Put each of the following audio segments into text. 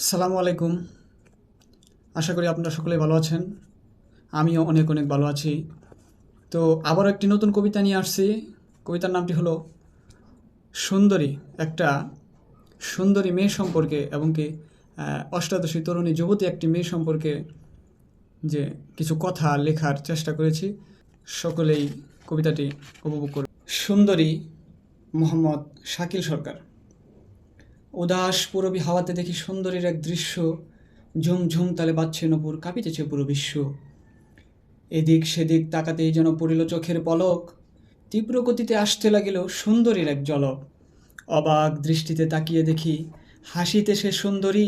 আসসালামু আলাইকুম। আশা করি আপনারা সকলেই ভালো আছেন। আমিও অনেক অনেক ভালো আছি। তো আবারও একটি নতুন কবিতা নিয়ে আসছি। কবিতার নামটি হলো সুন্দরী, একটা সুন্দরী মেয়ে সম্পর্কে এবং কি অষ্টাদশী তরুণী যুবতী একটি মেয়ে সম্পর্কে যে কিছু কথা লেখার চেষ্টা করেছি। সকলেই কবিতাটি উপভোগ করবে সুন্দরী মোহাম্মদ শাকিল সরকার। উদাস পুরবী হাওয়াতে দেখি সুন্দরীর এক দৃশ্য। ঝুম ঝুম তালে বাজছে নপুর, কাঁপিতেছে পুরো বিশ্ব। এদিক সেদিক তাকাতেই যেন পড়িল চোখের পলক। তীব্র গতিতে আসতে লাগিল সুন্দরীর এক জলক অবাক দৃষ্টিতে তাকিয়ে দেখি, হাসিতে সে সুন্দরী।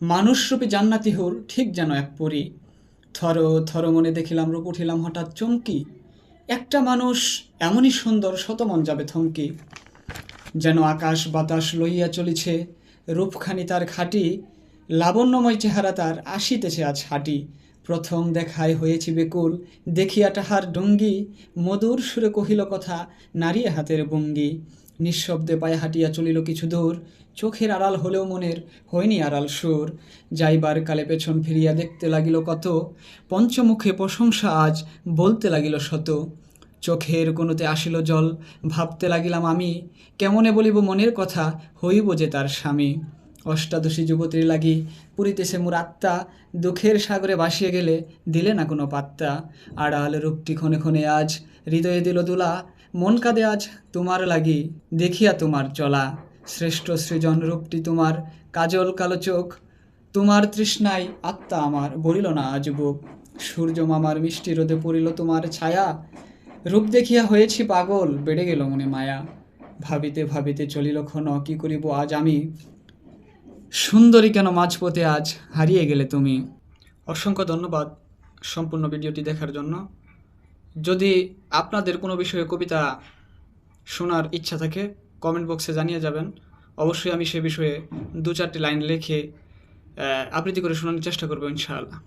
মানুষরূপী জান্নাতি হুর ঠিক যেন এক পরী। থর থর মনে দেখিলাম, রূপ উঠিলাম হঠাৎ চমকি। একটা মানুষ এমনই সুন্দর, শতমন যাবে থমকি। যেন আকাশ বাতাস লইয়া চলিছে, রূপখানি তার খাটি, লাবণ্যময় চেহারা তার আসিতেছে আজ হাঁটি। প্রথম দেখায় হয়েছি বেকুল, দেখিয়া তাহার ডঙ্গি, মধুর সুরে কহিল কথা, নারী হাতের ভঙ্গি। নিঃশব্দে পায়ে হাঁটিয়া চলিল কিছু দূর, চোখের আড়াল হলেও মনের হয়নি আড়াল সুর। যাইবার কালে পেছন ফিরিয়া দেখতে লাগিল কত, পঞ্চমুখে প্রশংসা আজ বলতে লাগিল শত। চোখের কোনোতে আসিল জল, ভাবতে লাগিলাম আমি, কেমনে বলিব মনের কথা, হইব যে তার স্বামী। অষ্টাদশী যুবতীর লাগি পুরিতেছে মোর আত্মা, দুঃখের সাগরে ভাসিয়ে গেলে দিলে না কোনো পাত্তা। আড়াল রূপটি ক্ষণে ক্ষণে আজ হৃদয়ে দিল দুলা, মন কাঁদে আজ তোমার লাগি, দেখিয়া তোমার চলা। শ্রেষ্ঠ সৃজন রূপটি তোমার, কাজল কালো চোখ, তোমার তৃষ্ণায় আত্মা আমার বলিল না আজ বুক সূর্য মামার মিষ্টি রোদে পড়িল তোমার ছায়া রূপ দেখিয়া হয়েছি পাগল, বেড়ে গেল মনে মায়া। ভাবিতে ভাবিতে চলিল ক্ষণ, কি করিব আজ আমি? সুন্দরী কেন মাঝপথে আজ? হারিয়ে গেলে তুমি। অসংখ্য ধন্যবাদ সম্পূর্ণ ভিডিওটি দেখার জন্য। যদি আপনাদের কোনো বিষয়ে কবিতা শোনার ইচ্ছা থাকে কমেন্ট বক্সে জানিয়ে যাবেন। অবশ্যই আমি সে বিষয়ে দু চারটি লাইন লিখে আবৃত্তি করে শোনানোর চেষ্টা করব, ইনশাআল্লাহ।